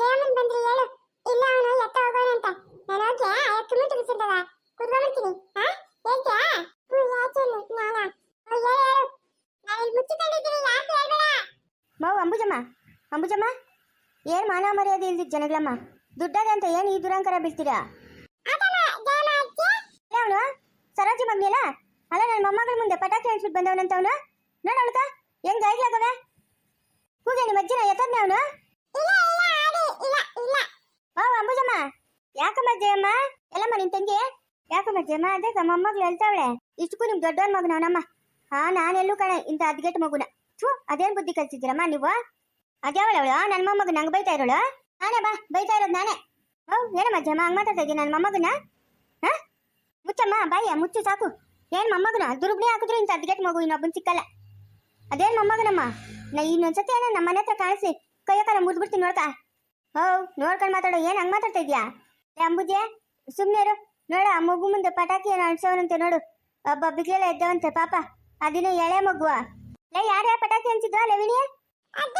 ಜಯಮ್ಮನ್ ಬಂದ್ರಿ ಹೇಳು. ಇಲ್ಲ ಅವನು ಎತ್ತ ಹೋಗೋಣ ಅಂತ. ನಾನು ಹೋಗ್ಯಾ? ತುಮಿ ತುಗಿಸಿದ್ದವ ಕುತ್ಕೊಂಡ್ಬಿಡ್ತೀನಿ. ಹಾ ಹೇಳ್ತ್ಯಾ? ಹ್ಞೂ ಯಾಚೇನು ನಾನಾ? ಹೇಳು ಹೇಳು. ನಾನು ಇಲ್ಲಿ ಮುಚ್ಚಿಕೊಂಡಿದ್ದೀನಿ. ಯಾಕೆ ಹೇಳ್ಬೇಡ. ಮಾವು ಅಂಬುಜಮ್ಮ. ಅಂಬುಜಮ್ಮ. ಏನು ಮಾನ ಮರ್ಯಾದೆ ಇಲ್ದಿದ್ದ ಜನಗಳಮ್ಮ? ದುಡ್ಡದೆ ಅಂತ ಏನು ಈ ದುರಂಕರ ಬೀಳ್ತೀರಾ? ಅವನು? ಸರೋಜಿ ಮಗ್ನಿಲ್ಲ ಅಲ್ಲ ನನ್ನ ಮೊಮ್ಮಗಳ ಮುಂದೆ ಪಟಾಕಿ ಹೇಳ್ಬಿಟ್ಟು ಬಂದವನಂತ ಅವನು? ನೋಡ ಅವಳ್ಕ ಹೆಂಗ್ ಗೈಡ್ಲಾಗವೆ ಹೂಗೆ ನಿಮ್ಮ ಅಜ್ಜಿನ ಎತ್ತದ್ನೆ ಅವನು? ಇಲ್ಲ ಇಲ್ಲ ಓ ಅಂಬುಜಮ್ಮ. ಯಾಕಮ್ಮ ಜಯಮ್ಮ? ಎಲ್ಲಮ್ಮ ನಿನ್ ತಂಗಿ? ಯಾಕಮ್ಮ ಜಯಮ್ಮ? ಅದೇ ಮೊಮ್ಮಗಳು ಹೇಳ್ತಾವಳೆ. ಇಷ್ಟಕ್ಕೂ ನಿಮ್ ದೊಡ್ಡವನ್ ಮಗನ ಅವನಮ್ಮ. ಹಾ ನಾನೆಲ್ಲೂ ಕಣ ಇಂತ ಅದ್ಗೆಟ್ ಮಗುನ. ಥೂ, ಅದೇನ್ ಬುದ್ಧಿ ಕಲ್ಸಿದ್ದೀರಮ್ಮ ನೀವು? ಅದ್ಯಾವಳವಳು? ನನ್ನ ಮೊಮ್ಮಗ ನಂಗೆ ಬೈತಾ ಇರೋಳು? ನಾನೇ ಬಾ, ಬೈತಾ ಇರೋದು ನಾನೇ. ಓ ಏನಮ್ಮ ಜಯಮ್ಮ, ಹಂಗ್ ಮಾತಾಡ್ತಾ ಇದ್ದೀನಿ ನನ್ನ ಮೊಮ್ಮಗನ? ಹಾ? ಮುಚ್ಚಮ್ಮ, ಬಾಯ, ಮುಚ್ಚು, ಸಾಕು. ಏನ್ ಮೊಮ್ಮಗನ? ದುರ್ಬಳಿ ಹಾಕಿದ್ರು ಇಂಥ ಅದ್ಗೆಟ್ ಮಗು ಇನ್ನೊಬ್ಬನ್ ಸಿಕ್ಕಲ್ಲ. ಅದೇನ್ ಮೊಮ್ಮಗನಮ್ಮ? ನಾ ಇನ್ನೊಂದ್ಸತಿ ಏನ ನಮ್ಮ ಮನೆ ಹತ್ರ ಕಾಣಿಸಿ, ಕೈಯ ಕಾಲ ಮುರಿದ್ಬಿಡ್ತೀನಿ ನೋಡ್ಕ. ಹೋ ನೋಡ್ಕೊಂಡು ಮಾತಾಡೋ ಏನ್ ಹಂಗ್ ಮಾತಾಡ್ತಾ ಇದ್ಯಾ ಅಂಬುಜೆ ಸುಮ್ನೆ ಇರು ನೋಡು ಆ ಮಗು ಮುಂದೆ ಪಟಾಕಿ ಏನು ನೋಡು ಒಬ್ಬ ಬಿಗ್ಲೆಲ್ಲ ಎದ್ದವಂತೆ ಪಾಪ ಅದಿನ ಎಳೆ ಮಗುವ ಲೇ ಯಾರ್ಯ ಪಟಾಕಿ ಅನ್ಸಿದ್ವಾ ಹಬ್ಬ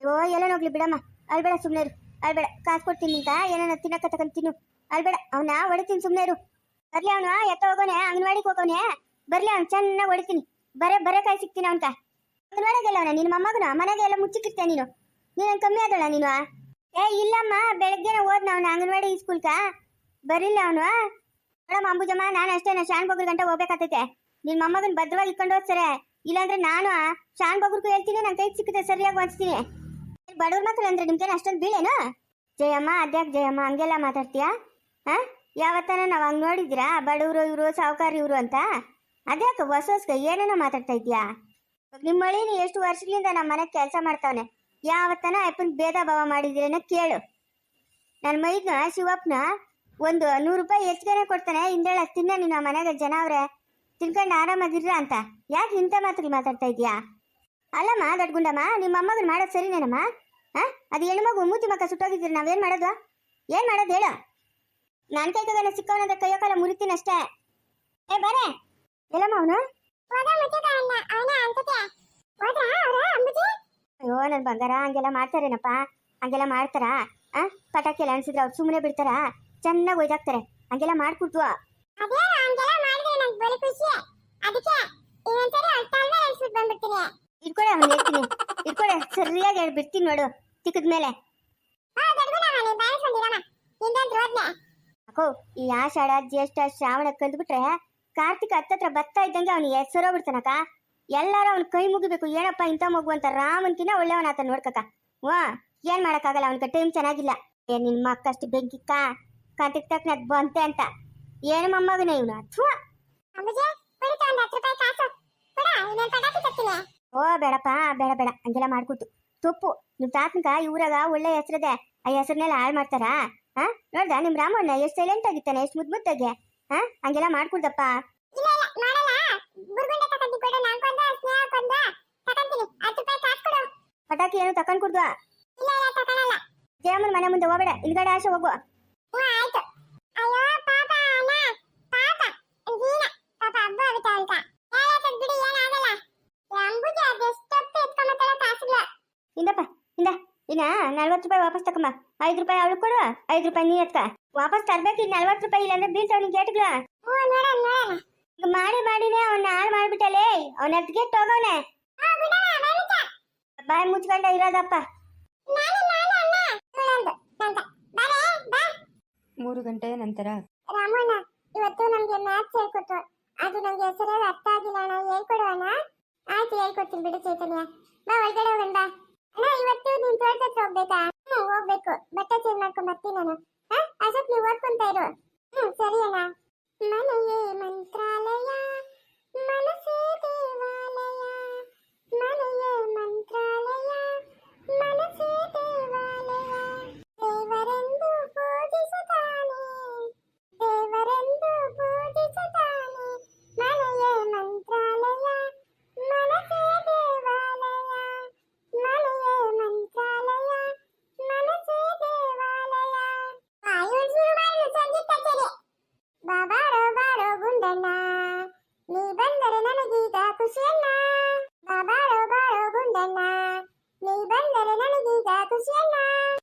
ಓ ಎಲ್ಲ ನೋಗ್ಲಿ ಬಿಡಮ್ಮ ಅಲ್ಬೇಡ ಸುಮ್ನೆ ಇರು ಅಲ್ಬೇಡ ಕಾಸು ಕೊಡ್ತೀನಿ ಅಂತ ಏನಾನ ತಿನ್ನಕ್ಕ ತಗೊಂಡ್ ತಿನ್ನು ಅಲ್ಬೇಡ ಅವನ ಹೊಡಿತೀನಿ ಸುಮ್ನೆ ಇರು ಬರ್ಲಿ ಅವನು ಎತ್ತ ಹೋಗೋನೆ, ಅಂಗನವಾಡಿಗೆ ಹೋಗೋನೆ. ಬರ್ಲಿ ಅವ್ನು, ಚೆನ್ನಾಗಿ ಹೊಡಿತೀನಿ. ಬರೇ ಬರೇ ಕೈ ಸಿಗ್ತೀನಿ ಅವನ್ಕ ಅಂಗನವಾಡಿಗೆಲ್ಲ ಅವನ, ನಿನ್ನ ಮೊಮ್ಮಗನ ಮನೆಗೆ ಎಲ್ಲ ಮುಚ್ಚಿಕ್ಕಿರ್ತೀಯ ನೀನು. ನೀನು ಕಮ್ಮಿ ಆದಳ ನೀನು ಏ, ಇಲ್ಲಮ್ಮ, ಬೆಳಗ್ಗೆನೆ ಹೋದ್ನ ಅವನ ಅಂಗನವಾಡಿ ಸ್ಕೂಲ್ಕ. ಬರಿಲ್ಲ ಅವನು ನೋಡಮ್ಮ, ಅಂಬುಜಮ್ಮ, ನಾನು ಅಷ್ಟೇನ ಶಾನ್ ಬಗ್ರ ಗಂಟೆ ಹೋಗ್ಬೇಕಾಗ್ತೈತೆ ನಿನ್ನ ಭದ್ರವಾಗಿ ಇಟ್ಕೊಂಡು ಹೋಗ್ತಾರೆ ಇಲ್ಲಾಂದ್ರೆ ನಾನು ಶಾನ್ ಬಗ್ರಿಗೂ ಹೇಳ್ತೀನಿ ನನ್ನ ಕೈ ಸಿಕ್ಕಿದೆ ಸರಿಯಾಗಿ ಹೊಂಚ್ತೀನಿ ಬಡವ್ರ ಮಕ್ಳು ಅಂದ್ರೆ ನಿಮ್ಗೇನು ಅಷ್ಟೊಂದು ಬೀಳೇನು? ಜಯಮ್ಮ, ಅದ್ಯಾಕೆ ಜಯಮ್ಮ, ಹಂಗೆಲ್ಲ ಮಾತಾಡ್ತೀಯಾ? ಹಾ ಯಾವತ್ತನ ನಾವು ಹಂಗೆ ನೋಡಿದ್ರಾ? ಬಡವರು ಇವರು, ಸಾವುಕಾರ ಇವರು ಅಂತ? ಅದ್ಯಾಕ ಹೊಸ ಹೊಸ್ಕ ಏನೇನೋ ಮಾತಾಡ್ತಾ ಇದ್ಯಾ? ನಿಮ್ಮ ಮಳಿನಿ ಎಷ್ಟು ವರ್ಷಗಳಿಂದ ನಮ್ಮ ಮನೆಗೆ ಕೆಲಸ ಮಾಡ್ತಾವನೆ? ಯಾವತ್ತನ ಅಪ್ಪನ ಭೇದ ಭಾವ ಮಾಡಿದ್ರೇನ ಕೇಳು. ನನ್ನ ಮೈದ್ನ, ಶಿವಪ್ಪನ ಒಂದು ನೂರು ರೂಪಾಯಿ ಹೆಚ್ಚಿಗೆನೆ ಕೊಡ್ತಾನೆ? ಹಿಂದೇಳ ತಿನ್ನ ನೀನು ಆ ಮನೆಗೆ ಜನ ಅವ್ರೆ. ತಿನ್ಕೊಂಡು ಆರಾಮಾಗಿರ್ರ ಅಂತ. ಯಾಕೆ ಇಂಥ ಮಾತ್ರ ಮಾತಾಡ್ತಾ ಇದೀಯಾ? ಅಲ್ಲಮ್ಮ ದೊಡ್ಡ ಗುಂಡಮ್ಮ ನಿಮ್ಮ ಅಮ್ಮಗನ್ ಮಾಡೋದು ಸರಿನೇನಮ್ಮ? ಹಾ ಅದು ಹೆಣ್ಮಗು ಮೂತಿ ಮಕ್ಕ ಸುಟ್ಟೋಗಿದ್ದೀರಿ ನಾವೇನ್ ಮಾಡೋದು? ಏನ್ ಮಾಡೋದು ಹೇಳು. ನನ್ನ ಕೈ ತಗೋನ ಸಿಕ್ಕವನಂದ್ರೆ ಕೈಯೋ ಕಾಲ ಮುರಿತೀನಿ ಏ, ಬರೇ. ಎಲ್ಲಮ್ಮ ಅವನು? ಅಯ್ಯೋ ನನ್ನ ಬಂಗಾರ, ಹಂಗೆಲ್ಲ ಮಾಡ್ತಾರೇನಪ್ಪ? ಹಂಗೆಲ್ಲ ಮಾಡ್ತಾರಾ? ಆ ಪಟಾಕಿ ಎಲ್ಲ ಅನ್ಸಿದ್ರೆ ಅವ್ರು ಸುಮ್ಮನೆ ಬಿಡ್ತಾರ? ಚೆನ್ನಾಗಿ ಒಯ್ದಾಕ್ತಾರೆ. ಹಂಗೆಲ್ಲ ಮಾಡ್ಕೊಡ್ತು. ಇಟ್ಕೊಳೆ ಅವ್ನು ಹೇಳ್ತೀನಿ. ಇಟ್ಕೊಳೆ ಸರಿಯಾಗಿ ಹೇಳಿ, ಬಿಡ್ತೀನಿ ನೋಡು ತಿಕ್ಕದ ಮೇಲೆ ಹಾ ಈ ಆಷಾಢ ಜ್ಯೇಷ್ಠ ಶ್ರಾವಣ ಕಂದ್ಬಿಟ್ರೆ ಕಾರ್ತಿಕ ಹತ್ತತ್ರ ಬರ್ತಾ ಇದ್ದಂಗೆ ಅವನು ಹೆಸರೋ ಬಿಡ್ತಾನಕ್ಕ. ಎಲ್ಲಾರು ಅವ್ನ ಕೈ ಮುಗಿಬೇಕು ಏನಪ್ಪ ಇಂಥ ಮಗು ಅಂತ ರಾಮನ್ಕಿನ ಒಳ್ಳೆಯವನ ಆತ ನೋಡ್ಕಕ್ಕ. ಓ ಏನ್ ಮಾಡಕ್ಕಾಗಲ್ಲ ಅವನ ಟೈಮ್ ಚೆನ್ನಾಗಿಲ್ಲ. ಏ ನಿನ್ ಮಕ್ಕಷ್ಟು ಬೆಂಕಿಕ್ಕ ಕಾರ್ತಿಕ್ ತಕ್ಕ ಅದ್ ಬಂತೆ ಅಂತ. ಏನು ಮೊಮ್ಮಗನ ಇವನು? ಓ ಬೇಡಪ್ಪ ಬೇಡ ಬೇಡ ಹಂಗೆಲ್ಲ ಮಾಡ್ಕೊಟ್ಟು ತುಪ್ಪು ನಿಮ್ ತಾತನ್ಕ ಇವ್ರಾಗ ಒಳ್ಳೆ ಹೆಸರಿದೆ. ಆ ಹೆಸರನ್ನೆಲ್ಲ ಹಾಳು ಮಾಡ್ತಾರಾ? ಹಾ? ನೋಡ್ದ ನಿಮ್ ರಾಮಣ್ಣ ಎಷ್ಟು ಸೈಲೆಂಟ್ ಆಗಿತ್ತಾನೆ ಎಷ್ಟು ಮುದ್ ಮುದ್ದಾಗೆ? ಹಾ? ಹಂಗೆಲ್ಲ ಮಾಡ್ಕೊಡ್ದಪ್ಪ. ಪಟಾಕಿ ಏನು ತಕೊಂಡ್ ಕುಡ್ದು? ಜಯಮ್ಮನ ಮನೆ ಮುಂದೆ ಹೋಗ್ಬೇಡ ಇಲ್ಗಡೆ ಆಶೆ ಹೋಗು. ಅಯ್ಯೋ ಪಾಪ ಅಣ್ಣ ಪಾಪ ಪಾಪ ಹಬ್ಬ ಆಗುತ್ತೆ ಅಂತ. ಇನ್ನ ನಲ್ವತ್ತು ರೂಪಾಯಿ ವಾಪಸ್ ತಕಮ್ಮ. ಐದು ರೂಪಾಯಿ ಅವಳು ಕೊಡು ಐದು ರೂಪಾಯಿ ನೀ ಎತ್ಕ. ವಾಪಸ್ ತರ್ಬೇಕು ಇನ್ನು ನಲ್ವತ್ತು ರೂಪಾಯಿ ಇಲ್ಲಾಂದ್ರೆ ಬೀಳ್ತಾವ್ ನಿನ್ ಗೇಟ್ಗಳ. ಈಗ ಮಾಡಿ ಮಾಡಿನೇ ಅವ್ನ ಹಾಳು ಮಾಡ್ಬಿಟ್ಟಲೇ ಅವ್ನ ಎತ್ಗೆಟ್ ಹೋಗವ್ನೆ. ಹಾ ಬಿಡೋಣ ಬರುತ್ತಾ ಬಾಯಿ ಮುಚ್ಕೊಂಡ ಇರೋದಪ್ಪ. ನಾನು ನಾನು ಅಣ್ಣ. ಸುಳ್ಳೊಂದು ಅಂತ ಬಾರೆ ಬಾ ಮೂರು ಗಂಟೆಯ ನಂತರ ರಾಮಣ್ಣ ಇವತ್ತು ನಮ್ಗೆ ಮ್ಯಾಥ್ಸ್ ಹೇಳ್ಕೊಟ್ರು. ಅದು ನಂಗೆ ಹೆಸರೇ ಅರ್ಥ ಆಗಿಲ್ಲ ಅಣ್ಣ. ಹೇಳ್ಕೊಡುವಣ್ಣ ಆಯ್ತು ಹೇಳ್ಕೊಡ್ತೀನಿ ಬಿಡು ಚೈತನ್ಯ. ಬಾ ಒಳಗಡೆ ಹೋಗೋಣ ಬಾ. ಅಣ್ಣ ಇವತ್ತು ನೀನ್ ತೋಟದ ಹೋಗ್ಬೇಕಾ? ಹೋಗ್ಬೇಕು. ಬಟ್ಟೆ ಚೇಂಜ್ ಮಾಡ್ಕೊಂಡ್ ಬರ್ತೀನಿ ನಾನು. ಹಾ? ನೀವು ಓದ್ಕೊಂತ ಇರು. ಹ್ಮ್, ಸರಿ ಅಣ್ಣ. ಮನೆಯೇ ಮಂತ್ರಾಲಯ. ಮನಸ್ಸೇ 再见啦。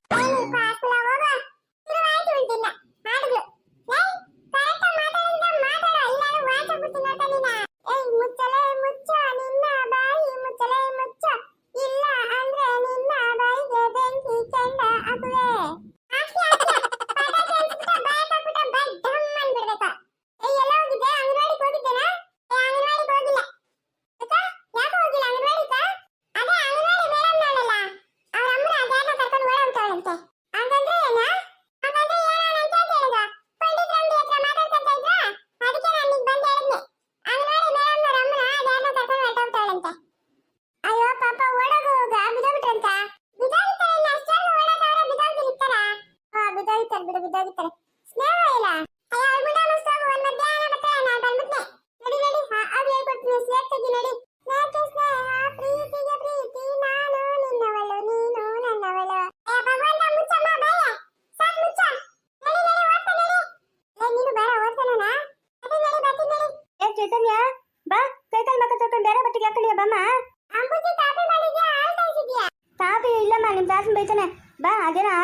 ಇರ್ತಾರೆ ಬಿಡು ಬಿದ್ದೋಗಿರ್ತಾರೆ. ಸ್ನೇಹ ಇಲ್ಲ.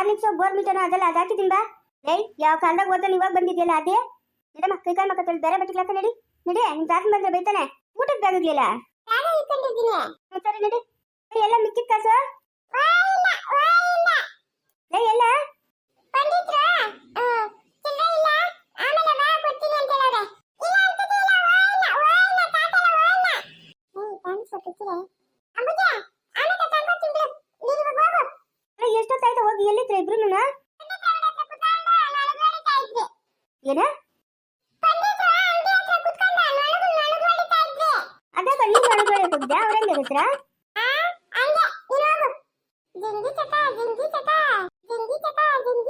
ಅದೇನೋ ಆರ್ಲಿಕ್ಸೋ ಬೋರ್ಮಿಟನೋ ಅದೆಲ್ಲ ಅದು ಹಾಕಿದ್ದೀನಿ ಬಾ ಏಯ್ ಯಾವ ಕಾಲದಾಗ ಓದೋನು ಇವಾಗ ಬಂದಿದ್ಯಲ್ಲ ಅದೇ? ನಡಮ್ಮ ಕೈ ಕಾಲು ಮಕ್ಕ ತೊಳ್ದು ಬೇರೆ ಬಟ್ಟೆ ಹಾಕ ನಡಿ. ನಡಿ ನಿಮ್ ತಾತನ ಬಂದ್ರೆ ಬೈತಾನೆ. ಊಟಕ್ಕೆ ಹ್ಮ್, ಸರಿ ನಡಿ. ಎಲ್ಲ ಮಿಕ್ಕಿದ ಕಾಸು? ಎಲ್ಲ? ಹೌದಾ ಅವರೇ ಮಿತ್ರ ಹಾ ಅಲ್ಲ ಇರೋದು. ಜಿಂಗಿ ಚಟ ಜಿಂಗಿ ಚಟ ಜಿಂಗಿ ಚಟ ಜಿಂಗಿ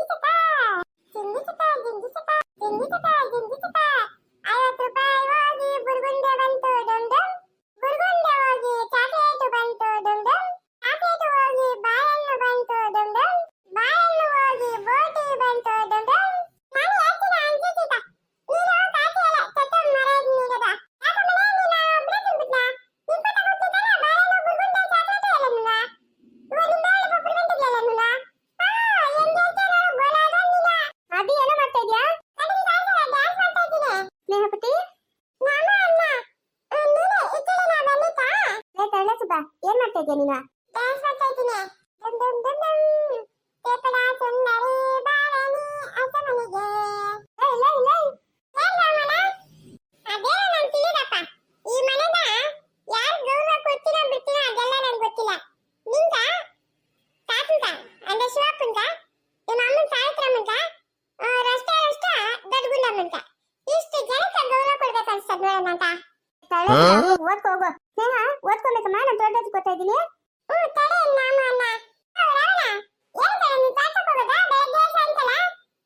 ಸುಬ್ಬ ಏನ್ ಮಾಡ್ತಾ ಇದೀಯ ನೀನು? ಡ್ಯಾನ್ಸ್ ಮಾಡ್ತಾ ಇದ್ದೀನಿ. ಡುಮ್ ಡುಮ್ ಡುಮ್ ಡುಮ್ ತೇಪಡ ಸುಂದರಿ ಬಾಳನಿ ಅಸಮನಿಗೆ ಲೈ ಲೈ ಲೈ ಏನ್ ರಾಮಣ್ಣ ಅದೇ ನನ್ ತಿಳಿದಪ್ಪ ಈ ಮನೆದ ಯಾರು ಗೌರವ ಕೊಡ್ತೀನೋ ಬಿಡ್ತೀನೋ ಅದೆಲ್ಲ ನಂಗೆ ಗೊತ್ತಿಲ್ಲ. ನಿಂಗ? ತಾತಂತ ಅಂದ್ರೆ ಶಿವಪ್ಪಂತ ನಿಮ್ಮ ಅಮ್ಮನ್ ಸಾವಿತ್ರಮ್ಮಂತ ರಸ್ತೆ ರಸ್ತೆ ದೊಡ್ಡ ಗುಂಡಮ್ಮಂತ ಇಷ್ಟು ಜನಕ್ಕೆ ಗೌರವ ಕೊಡ್ಬೇಕು ಅನ್ಸ್ತದ ನೋಡೋಣ ಅಂತ ಕಳ್ಳ ಸುಬ್ಬ, ಓದ್ಕೋ ಹೋಗು ಸ್ನೇಹ ಓದ್ಕೊಬೇಕಮ್ಮ ನಾನು ದೊಡ್ಡದು ಗೊತ್ತಾ ಇದ್ದೀನಿ ಹ್ಞೂ ತಡೆ ನಾನು ಅಣ್ಣ ಓ, ರಾವಣ ಏನು ಕಡೆ ನೀನು ಪಾಠಕ್ಕೆ ಹೋಗೋದಾ ಬೆಳಗ್ಗೆ ಸಾಯಂಕಾಲ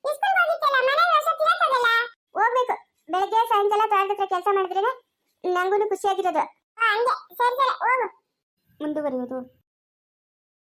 ಇಸ್ಕೂಲ್ಗೆ ಹೋಗಿತ್ತಲ್ಲ ಮನೆ ವರ್ಷ ತಿನ್ನಕ್ಕಾಗಲ್ಲ ಹೋಗ್ಬೇಕು ಬೆಳಗ್ಗೆ ತೋಟದ ಹತ್ರ ಕೆಲಸ ಮಾಡಿದ್ರೆ ನಂಗೂ ಖುಷಿಯಾಗಿರೋದು. ಹಂಗೆ. ಸರಿ ಸರಿ ಹೋಗು. ಮುಂದುವರಿಯೋದು.